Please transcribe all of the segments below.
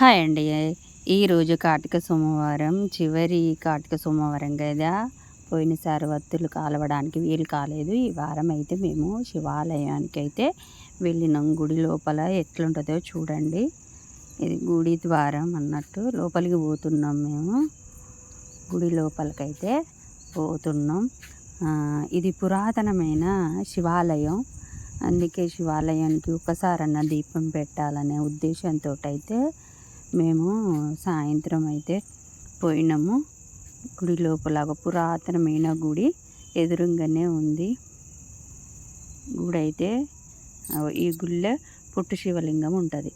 Hi అండి. ఈరోజు కార్తీక సోమవారం చివరి కార్తీక సోమవారం కదా. పోయినసారి వత్తులు కాలవడానికి వీలు కాలేదు. ఈ వారం అయితే మేము శివాలయానికి అయితే వెళ్ళినాం. గుడి లోపల ఎట్లుంటుందో చూడండి. ఇది గుడి ద్వారం అన్నట్టు లోపలికి పోతున్నాం మేము. గుడి లోపలికైతే పోతున్నాం. ఇది పురాతనమైన శివాలయం. అందుకే శివాలయానికి ఒక్కసారన్న దీపం పెట్టాలనే ఉద్దేశంతో అయితే మేము సాయంత్రం అయితే పోయినాము. గుడి లోపల ఒక పురాతనమైన గుడి ఎదురుగానే ఉంది. గుడి అయితే ఈ గుడిలో పుట్టు శివలింగం ఉంటుంది.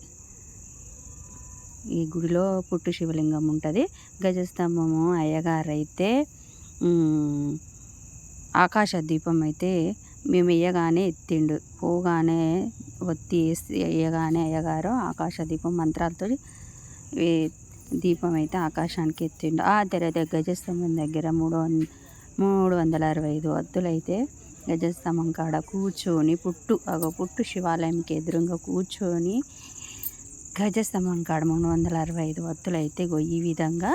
ఈ గుడిలో పుట్టు శివలింగం ఉంటుంది. గజస్తంభము అయ్యగారు అయితే ఆకాశ దీపం అయితే మేము వేయగానే ఎత్తిండు. పోగానే ఒత్తి వేసి వేయగానే అయ్యగారు ఆకాశ దీపం మంత్రాలతో దీపం అయితే ఆకాశానికి ఎత్తిండు. ఆ తర్వాత గజస్తంభం దగ్గర మూడు మూడు వందల అరవై ఐదు వత్తులైతే గజస్తంభం కాడ కూర్చొని పుట్టు ఒక పుట్టు శివాలయంకి ఎదురుగా కూర్చొని గజస్తంభం కాడ మూడు వందల అరవై ఐదు వత్తులైతే ఈ విధంగా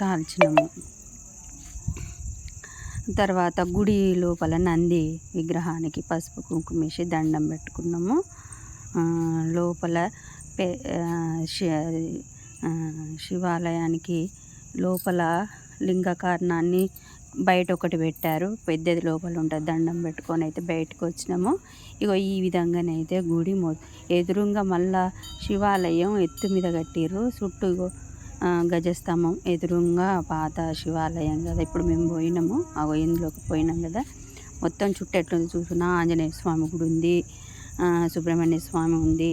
కాల్చినాము. తర్వాత గుడి లోపల నంది విగ్రహానికి పసుపు కుంకుమేసి దండం పెట్టుకున్నాము. లోపల శివాలయానికి లోపల లింగకారణాన్ని బయట ఒకటి పెట్టారు. పెద్దది లోపల ఉంటుంది. దండం పెట్టుకొని అయితే బయటకు వచ్చినాము. ఇగో ఈ విధంగానైతే గుడి మొ ఎదురుగా మళ్ళా శివాలయం ఎత్తు మీద కట్టిర్రు. చుట్టూ గజస్తంభం ఎదురుగా పాత శివాలయం కదా. ఇప్పుడు మేము పోయినాము. ఆ ఇందులోకి పోయినాం కదా. మొత్తం చుట్టూ ఎట్లా చూసినా ఆంజనేయ స్వామి గుడి ఉంది సుబ్రహ్మణ్య స్వామి ఉంది.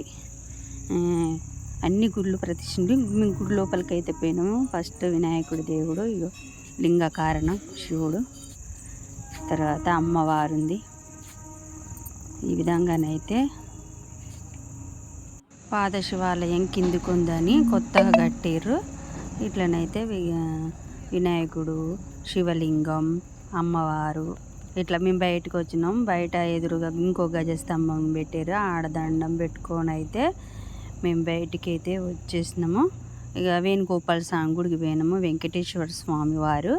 అన్ని గుళ్ళు ప్రతిష్ఠించి గుడి లోపలికి అయితే పోయినాము. ఫస్ట్ వినాయకుడి దేవుడు ఇగో లింగ కారణం శివుడు. తర్వాత అమ్మవారు ఉంది ఈ విధంగానైతే పాద శివాలయం కిందికుందని కొత్తగా కట్టారు ఇట్లనైతే వినాయకుడు శివలింగం అమ్మవారు. ఇట్లా మేము బయటకు వచ్చినాం బయట ఎదురుగా ఇంకో గజస్తంభం పెట్టారు ఆడదండం పెట్టుకొని అయితే మేము బయటికి అయితే వచ్చేసినాము. ఇక వేణుగోపాల స్వామి గుడికి పోయినాము. వెంకటేశ్వర స్వామి వారు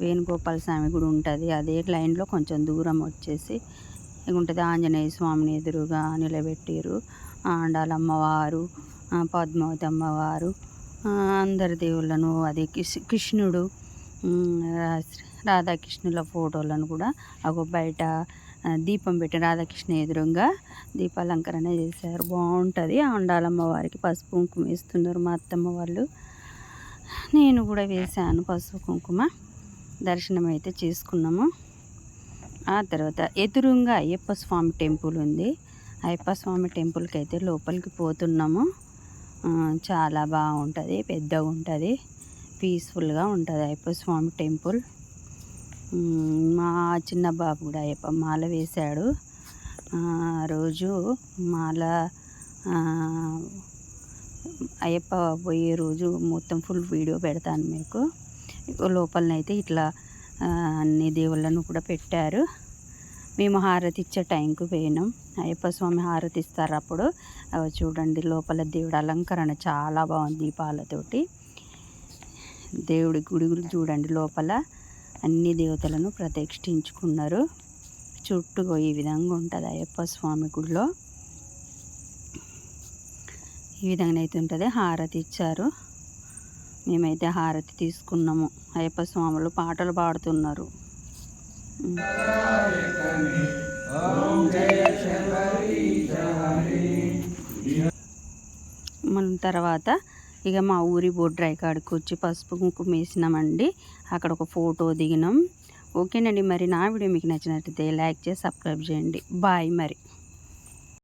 వేణుగోపాల స్వామి గుడి ఉంటుంది. అదే లైన్లో కొంచెం దూరం వచ్చేసి ఉంటుంది. ఆంజనేయ స్వామిని ఎదురుగా నిలబెట్టారు. ఆండాలమ్మవారు పద్మావతి అమ్మవారు అందరి దేవుళ్ళను అదే కృష్ణుడు రాధాకృష్ణుల ఫోటోలను కూడా అగో బయట దీపం పెట్టి రాధాకృష్ణ ఎదురుగా దీపాలంకరణ చేశారు. బాగుంటుంది. ఆండాలమ్మ వారికి పసుపు కుంకుమ ఇస్తున్నారు మా అత్తమ్మ వాళ్ళు. నేను కూడా వేశాను పసుపు కుంకుమ. దర్శనం అయితే చేసుకున్నాము. ఆ తర్వాత ఎదురుగా అయ్యప్ప స్వామి టెంపుల్ ఉంది. అయ్యప్ప స్వామి టెంపుల్కి అయితే లోపలికి పోతున్నాము. చాలా బాగుంటుంది. పెద్దగా ఉంటుంది పీస్ఫుల్గా ఉంటుంది అయ్యప్ప స్వామి టెంపుల్. మా చిన్న బాబు కూడా అయ్యప్ప మాల వేశాడు. రోజు మాల అయ్యప్ప పోయే రోజు మొత్తం ఫుల్ వీడియో పెడతాను మీకు. లోపలనైతే ఇట్లా అన్ని దేవుళ్ళను కూడా పెట్టారు. మేము హారతి ఇచ్చే టైంకి పోయినాం. అయ్యప్ప స్వామి హారతి ఇస్తారు అప్పుడు. అవి చూడండి లోపల దేవుడు అలంకరణ చాలా బాగుంది దీపాలతోటి. దేవుడి గుడి చూడండి లోపల. అన్ని దేవతలను ప్రతిష్ఠించుకున్నారు. చుట్టూ ఈ విధంగా ఉంటుంది అయ్యప్ప స్వామి గుడిలో. ఈ విధంగా అయితే ఉంటుంది. హారతి ఇచ్చారు. మేమైతే హారతి తీసుకున్నాము. అయ్యప్ప స్వాములు పాటలు పాడుతున్నారు. మన తర్వాత ఇక మా ఊరి బొడ్రాయి కాడికి వచ్చి పసుపు కుంకుమ వేసినామండి. అక్కడ ఒక ఫోటో దిగినాం. ఓకేనండి మరి నా వీడియో మీకు నచ్చినట్లయితే లైక్ చేసి సబ్స్క్రైబ్ చేయండి. బాయ్ మరి.